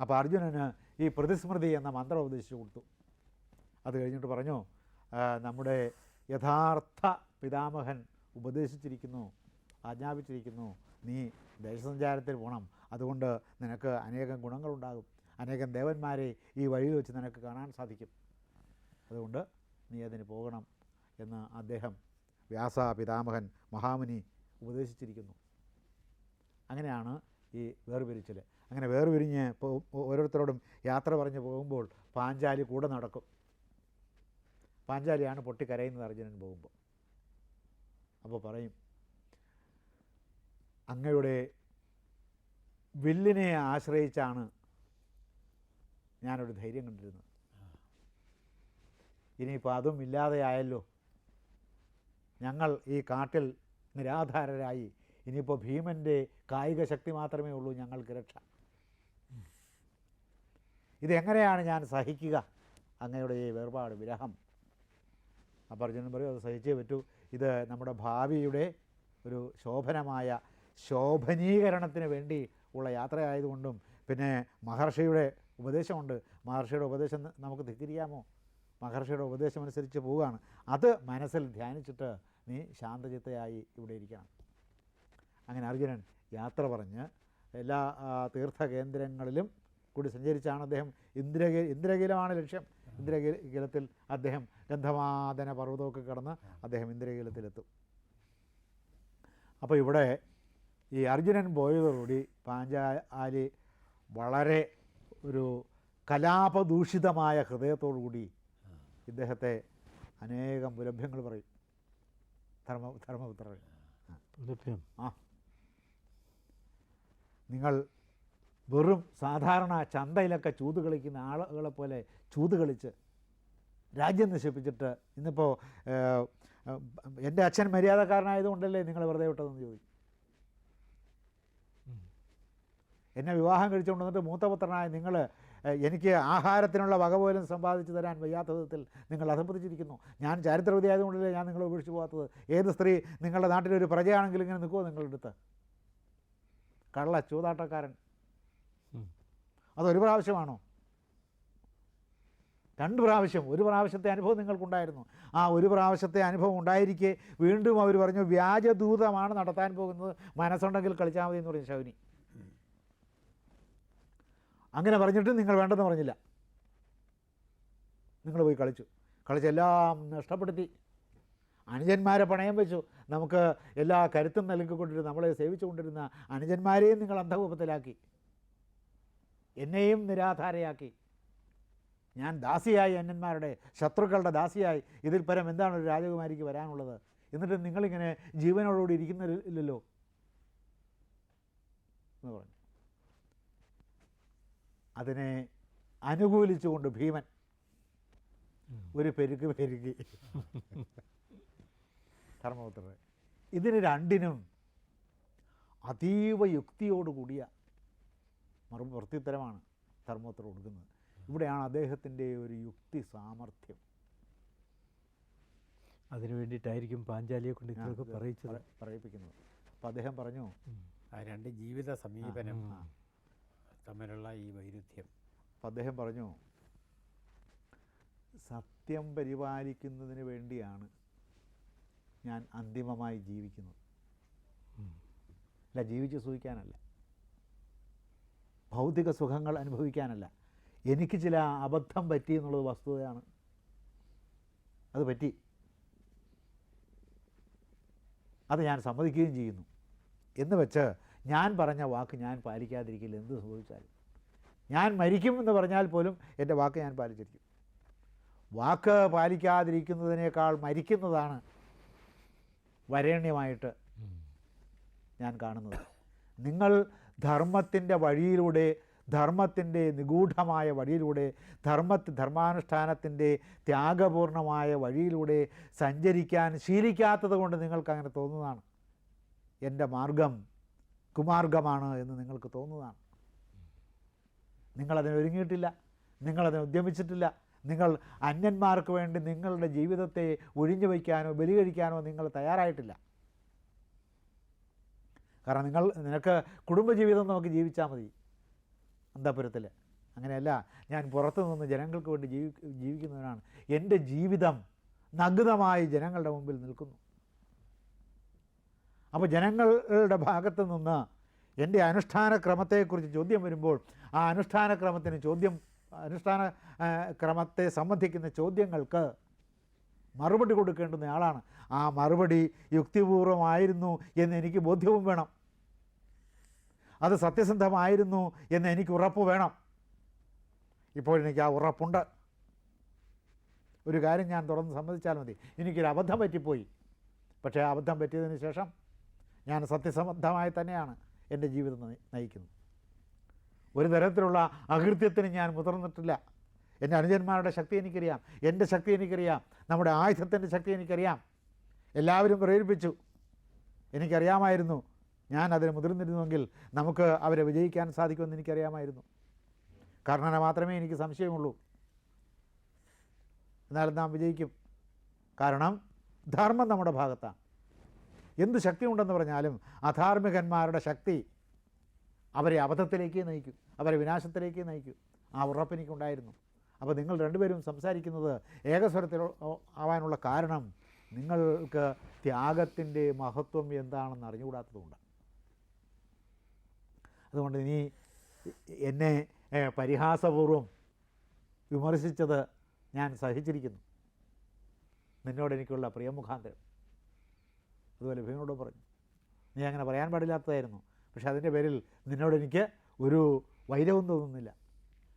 അപ്പോൾ അർജുനന് ഈ പ്രതിസ്മൃതി എന്ന മന്ത്രം ഉപദേശിച്ചു കൊടുത്തു. അത് കഴിഞ്ഞിട്ട് പറഞ്ഞു നമ്മുടെ യഥാർത്ഥ പിതാമഹൻ ഉപദേശിച്ചിരിക്കുന്നു ആജ്ഞാപിച്ചിരിക്കുന്നു നീ ദേശസഞ്ചാരത്തിൽ പോകണം അതുകൊണ്ട് നിനക്ക് അനേകം ഗുണങ്ങളുണ്ടാകും. അനേകം ദേവന്മാരെ ഈ വഴിയിൽ വെച്ച് നിനക്ക് കാണാൻ സാധിക്കും. അതുകൊണ്ട് നീ അതിന് പോകണം എന്ന് അദ്ദേഹം വ്യാസ പിതാമഹൻ മഹാമുനി ഉപദേശിച്ചിരിക്കുന്നു. അങ്ങനെയാണ് ഈ വേർപിരിച്ചിൽ അങ്ങനെ വേർപിരിഞ്ഞ് ഓരോരുത്തരോടും യാത്ര പറഞ്ഞ് പോകുമ്പോൾ പാഞ്ചാലി കൂടെ നടക്കും. പാഞ്ചാലിയാണ് പൊട്ടിക്കരയുന്നത് അർജുനൻ പോകുമ്പോൾ. അപ്പോൾ പറയും അങ്ങയുടെ വില്ലിനെ ആശ്രയിച്ചാണ് ഞാനൊരു ധൈര്യം കണ്ടിരുന്നത്. ഇനിയിപ്പോൾ അതും ഇല്ലാതെയായല്ലോ. ഞങ്ങൾ ഈ കാട്ടിൽ നിരാധാരരായി ഇനിയിപ്പോൾ ഭീമന്റെ കായിക ശക്തി മാത്രമേ ഉള്ളൂ ഞങ്ങൾക്ക് രക്ഷ. ഇതെങ്ങനെയാണ് ഞാൻ സഹിക്കുക? അങ്ങയുടെ ഈ വേർപാട് വിരഹം. അപ്പോൾ അർജുനൻ പറയും അത് സഹിച്ചേ പറ്റൂ. ഇത് നമ്മുടെ ഭാവിയുടെ ഒരു ശോഭനമായ ശോഭനീകരണത്തിന് വേണ്ടി ഉള്ള യാത്രയായതുകൊണ്ടും പിന്നെ മഹർഷിയുടെ ഉപദേശമുണ്ട്. മഹർഷിയുടെ ഉപദേശം നമുക്ക് ധിക്കരിക്കാമോ മഹർഷിയുടെ ഉപദേശം അനുസരിച്ച് പോവുകയാണ്. അത് മനസ്സിൽ ധ്യാനിച്ചിട്ട് നീ ശാന്തചിത്തയായി ഇവിടെ ഇരിക്കണം. അങ്ങനെ അർജുനൻ യാത്ര പറഞ്ഞ് എല്ലാ തീർത്ഥ തീർത്ഥകേന്ദ്രങ്ങളിലും കൂടി സഞ്ചരിച്ചാണ് അദ്ദേഹം ഇന്ദ്രഗി ഇന്ദ്രകീലമാണ് ലക്ഷ്യം. ഇന്ദ്രകീലത്തിൽ അദ്ദേഹം ഗന്ധമാദന പർവതമൊക്കെ കടന്ന് അദ്ദേഹം ഇന്ദ്രകീലത്തിലെത്തും. അപ്പോൾ ഇവിടെ ഈ അർജുനൻ പോയതോടുകൂടി പാഞ്ചാലി വളരെ ഒരു കലാപദൂഷിതമായ ഹൃദയത്തോടു കൂടി ഇദ്ദേഹത്തെ അനേകം പുലഭ്യങ്ങൾ പറയും. ധർമ്മ ധർമ്മപുത്രർ. ആ. നിങ്ങൾ വെറും സാധാരണ ചന്തയിലൊക്കെ ചൂത് കളിക്കുന്ന ആളുകളെ പോലെ ചൂത് കളിച്ച് രാജ്യം നശിപ്പിച്ചിട്ട് ഇന്നിപ്പോൾ എന്റെ അച്ഛൻ മര്യാദക്കാരനായതുകൊണ്ടല്ലേ നിങ്ങൾ വെറുതെ വിട്ടതെന്ന് ചോദിച്ചു എന്നെ വിവാഹം കഴിച്ചുകൊണ്ട് വന്നിട്ട് മൂത്തപുത്രനായ നിങ്ങൾ എനിക്ക് ആഹാരത്തിനുള്ള വക പോലും സമ്പാദിച്ചു തരാൻ വയ്യാത്ത വിധത്തിൽ നിങ്ങൾ അധപ്പതിച്ചിരിക്കുന്നു ഞാൻ ചാരിത്രവതി ആയതുകൊണ്ടല്ലേ ഞാൻ നിങ്ങളെ ഉപേക്ഷിച്ച് പോകാത്തത്? ഏത് സ്ത്രീ നിങ്ങളുടെ നാട്ടിലൊരു പ്രജയാണെങ്കിലും ഇങ്ങനെ നിൽക്കുമോ നിങ്ങളുടെ അടുത്ത്? കള്ള ചൂതാട്ടക്കാരൻ. അതൊരു പ്രാവശ്യമാണോ? രണ്ട് പ്രാവശ്യം. ഒരു പ്രാവശ്യത്തെ അനുഭവം നിങ്ങൾക്കുണ്ടായിരുന്നു. ആ ഒരു പ്രാവശ്യത്തെ അനുഭവം ഉണ്ടായിരിക്കെ. വീണ്ടും അവർ പറഞ്ഞു വ്യാജദൂതമാണ് നടത്താൻ പോകുന്നത്. മനസ്സുണ്ടെങ്കിൽ കളിച്ചാൽ മതി എന്ന് പറഞ്ഞു ശൗനി. അങ്ങനെ പറഞ്ഞിട്ട് നിങ്ങൾ വേണ്ടെന്ന് പറഞ്ഞില്ല. നിങ്ങൾ പോയി കളിച്ചു. കളിച്ചെല്ലാം നഷ്ടപ്പെടുത്തി. അനുജന്മാരെ പണയം വെച്ചു. നമുക്ക് എല്ലാ കരുത്തും നൽകിക്കൊണ്ടിരുന്ന നമ്മളെ സേവിച്ചുകൊണ്ടിരുന്ന അനുജന്മാരെയും നിങ്ങൾ അന്ധകൂപത്തിലാക്കി. എന്നെയും നിരാധാരയാക്കി. ഞാൻ ദാസിയായി അന്യന്മാരുടെ ശത്രുക്കളുടെ ദാസിയായി. ഇതിൽ പരം എന്താണ് ഒരു രാജകുമാരിക്ക് വരാനുള്ളത്? എന്നിട്ട് നിങ്ങളിങ്ങനെ ജീവനോടുകൂടി ഇരിക്കുന്നില്ലല്ലോ എന്ന് പറഞ്ഞു. അതിനെ അനുകൂലിച്ചുകൊണ്ട് ഭീമൻ ഒരു പെരുക്ക് പെരുക്കി. ധർമ്മപുത്രരെ. ഇതിന് രണ്ടിനും അതീവ യുക്തിയോടുകൂടിയ മറു പ്രത്യുത്തരമാണ് ധർമ്മപുത്ര കൊടുക്കുന്നത്. ഇവിടെയാണ് അദ്ദേഹത്തിന്റെ ഒരു യുക്തി സാമർഥ്യം. അതിനു വേണ്ടിയിട്ടായിരിക്കും പാഞ്ചാലിയെ കൊണ്ട് ഇതൊക്കെ പറയിച്ചത്. പറയിപ്പിക്കുന്നത്. അപ്പോൾ അദ്ദേഹം പറഞ്ഞു ആ രണ്ട് ജീവിത സമീപനം തമ്മിലുള്ള ഈ വൈരുദ്ധ്യം. അപ്പം അദ്ദേഹം പറഞ്ഞു സത്യം പരിപാലിക്കുന്നതിന് വേണ്ടിയാണ് ഞാൻ അന്തിമമായി ജീവിക്കുന്നത് അല്ല ജീവിച്ച് സുഖിക്കാനല്ല ഭൗതിക സുഖങ്ങൾ അനുഭവിക്കാനല്ല. എനിക്ക് ചില അബദ്ധം പറ്റി എന്നുള്ളത് വസ്തുതയാണ്. അത് പറ്റി. അത് ഞാൻ സമ്മതിക്കുകയും ചെയ്യുന്നു. എന്ന് വെച്ച് ഞാൻ പറഞ്ഞ വാക്ക് ഞാൻ പാലിക്കാതിരിക്കില്ല. എന്ത് സംഭവിച്ചാലും. ഞാൻ മരിക്കും എന്ന് പറഞ്ഞാൽ പോലും എന്റെ വാക്ക് ഞാൻ പാലിച്ചിരിക്കും. വാക്ക് പാലിക്കാതിരിക്കുന്നതിനേക്കാൾ മരിക്കുന്നതാണ് വരേണ്യമായിട്ട് ഞാൻ കാണുന്നത്. നിങ്ങൾ ധർമ്മത്തിന്റെ വഴിയിലൂടെ ധർമ്മത്തിന്റെ നിഗൂഢമായ വഴിയിലൂടെ ധർമ്മ ധർമാനുഷ്ഠാനത്തിന്റെ ത്യാഗപൂർണമായ വഴിയിലൂടെ സഞ്ചരിക്കാൻ ശീലിക്കാത്തത് കൊണ്ട് നിങ്ങൾക്ക് അങ്ങനെ തോന്നുന്നതാണ്. എന്റെ മാർഗം കുമാർഗമാണ് എന്ന് നിങ്ങൾക്ക് തോന്നുന്നതാണ്. നിങ്ങളതിന് ഒരുങ്ങിയിട്ടില്ല നിങ്ങളതിന് ഉദ്യമിച്ചിട്ടില്ല. നിങ്ങൾ അന്യന്മാർക്ക് വേണ്ടി നിങ്ങളുടെ ജീവിതത്തെ ഒഴിഞ്ഞു വയ്ക്കാനോ ബലി കഴിക്കാനോ നിങ്ങൾ തയ്യാറായിട്ടില്ല. കാരണം നിങ്ങൾ നിനക്ക് കുടുംബജീവിതം നോക്കി ജീവിച്ചാൽ മതി. അന്തപുരത്തിൽ അങ്ങനെയല്ല ഞാൻ പുറത്തു നിന്ന് ജനങ്ങൾക്ക് വേണ്ടി ജീവി ജീവിക്കുന്നവനാണ്. എന്റെ ജീവിതം നഗ്നമായി ജനങ്ങളുടെ മുമ്പിൽ നിൽക്കുന്നു. അപ്പോൾ ജനങ്ങളുടെ ഭാഗത്ത് നിന്ന് എന്റെ അനുഷ്ഠാന ക്രമത്തെക്കുറിച്ച് ചോദ്യം വരുമ്പോൾ ആ അനുഷ്ഠാന ക്രമത്തിന് ചോദ്യം അനുഷ്ഠാന ക്രമത്തെ സംബന്ധിക്കുന്ന ചോദ്യങ്ങൾക്ക് മറുപടി കൊടുക്കേണ്ടുന്ന ആളാണ്. ആ മറുപടി യുക്തിപൂർവമായിരുന്നു എന്ന് എനിക്ക് ബോധ്യവും വേണം. അത് സത്യസന്ധമായിരുന്നു എന്ന് എനിക്ക് ഉറപ്പ് വേണം. ഇപ്പോൾ എനിക്ക് ആ ഉറപ്പുണ്ട്. ഒരു കാര്യം ഞാൻ തുറന്ന് സമ്മതിച്ചാൽ മതി. എനിക്കൊരു അബദ്ധം പറ്റിപ്പോയി. പക്ഷേ അബദ്ധം പറ്റിയതിന് ശേഷം ഞാൻ സത്യസന്ധമായി തന്നെയാണ് എന്റെ ജീവിതം നയിക്കുന്നത്. ഒരു തരത്തിലുള്ള അകൃത്യത്തിന് ഞാൻ മുതിർന്നിട്ടില്ല. എന്റെ അനുജന്മാരുടെ ശക്തി എനിക്കറിയാം. എന്റെ ശക്തി എനിക്കറിയാം. നമ്മുടെ ആയുധത്തിന്റെ ശക്തി എനിക്കറിയാം. എല്ലാവരും പ്രേരിപ്പിച്ചു. എനിക്കറിയാമായിരുന്നു. ഞാൻ അതിന് മുതിർന്നിരുന്നുവെങ്കിൽ നമുക്ക് അവരെ വിജയിക്കാൻ സാധിക്കുമെന്ന് എനിക്കറിയാമായിരുന്നു. കർണനെ മാത്രമേ എനിക്ക് സംശയമുള്ളൂ. എന്നാലും നാം വിജയിക്കും. കാരണം ധർമ്മം നമ്മുടെ ഭാഗത്താണ്. എന്ത് ശക്തി ഉണ്ടെന്ന് പറഞ്ഞാലും അധാർമികന്മാരുടെ ശക്തി അവരെ അബദ്ധത്തിലേക്ക് നയിക്കും അവരെ വിനാശത്തിലേക്ക് നയിക്കും. ആ ഉറപ്പ് എനിക്കുണ്ടായിരുന്നു. അപ്പോൾ നിങ്ങൾ രണ്ടുപേരും സംസാരിക്കുന്നത് ഏകസ്വരത്തിൽ ആവാനുള്ള കാരണം നിങ്ങൾക്ക് ത്യാഗത്തിന്റെ മഹത്വം എന്താണെന്ന് അറിഞ്ഞുകൂടാത്തതുകൊണ്ടാണ് അതുകൊണ്ട് ഇനി എന്നെ പരിഹാസപൂർവം വിമർശിച്ചത് ഞാൻ സഹിച്ചിരിക്കുന്നു. നിന്നോട് എനിക്കുള്ള പ്രിയമുഖാന്തരം. അതുപോലെ ഭീമനോട് പറഞ്ഞു. നീ അങ്ങനെ പറയാൻ പാടില്ലാത്തതായിരുന്നു. പക്ഷെ അതിന്റെ പേരിൽ നിന്നോട് എനിക്ക് ഒരു വൈരവും തോന്നുന്നില്ല.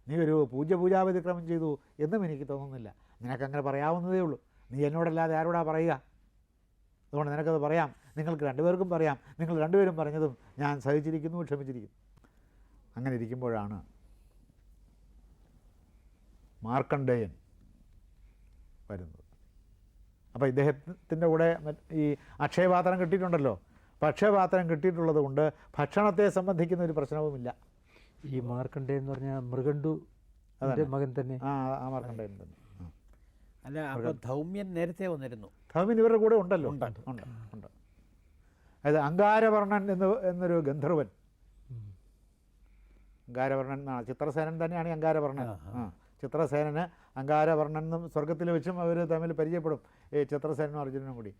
നീ ഒരു പൂജ പൂജാവതിക്രമം ചെയ്തു എന്നും എനിക്ക് തോന്നുന്നില്ല. നിനക്കങ്ങനെ പറയാവുന്നതേ ഉള്ളൂ. നീ എന്നോടല്ലാതെ ആരോടാ പറയുക? അതുകൊണ്ട് നിനക്കത് പറയാം. നിങ്ങൾക്ക് രണ്ടുപേർക്കും പറയാം. നിങ്ങൾ രണ്ടുപേരും പറഞ്ഞതും ഞാൻ സഹിച്ചിരിക്കുന്നു ക്ഷമിച്ചിരിക്കുന്നു. അങ്ങനെ ഇരിക്കുമ്പോഴാണ് മാർക്കണ്ഡേയൻ വരുന്നത്. അപ്പോൾ ഇദ്ദേഹത്തിന്റെ കൂടെ ഈ അക്ഷയപാത്രം കിട്ടിയിട്ടുണ്ടല്ലോ. അപ്പോൾ അക്ഷയപാത്രം കിട്ടിയിട്ടുള്ളത് കൊണ്ട് ഭക്ഷണത്തെ സംബന്ധിക്കുന്ന ഒരു പ്രശ്നവുമില്ല. ഈ മാർക്കണ്ഡേ എന്ന് പറഞ്ഞാൽ മൃഗണ്ടു അതെ മകൻ തന്നെ. ആ ആ മാർക്കണ്ഡേയൻ തന്നെ. അല്ല അപ്പോൾ ധൗമ്യൻ നേരത്തെ വന്നിരുന്നു. ധൗമ്യൻ ഇവരുടെ കൂടെ ഉണ്ടല്ലോ. ഉണ്ട്. ഉണ്ട്. ഉണ്ട് അതായത് അങ്കാരവർണൻ എന്ന് എന്നൊരു ഗന്ധർവൻ. അങ്കാരവർണൻ എന്നാണ് ചിത്രസേനൻ തന്നെയാണ് ഈ അങ്കാരവർണൻ. ആ, ആ ചിത്രസേനന് അങ്കാരവർണൻ എന്നും സ്വർഗത്തിൽ വെച്ചും അവർ തമ്മിൽ പരിചയപ്പെടും. ഈ ചിത്രസേനനും അർജുനനും കൂടി.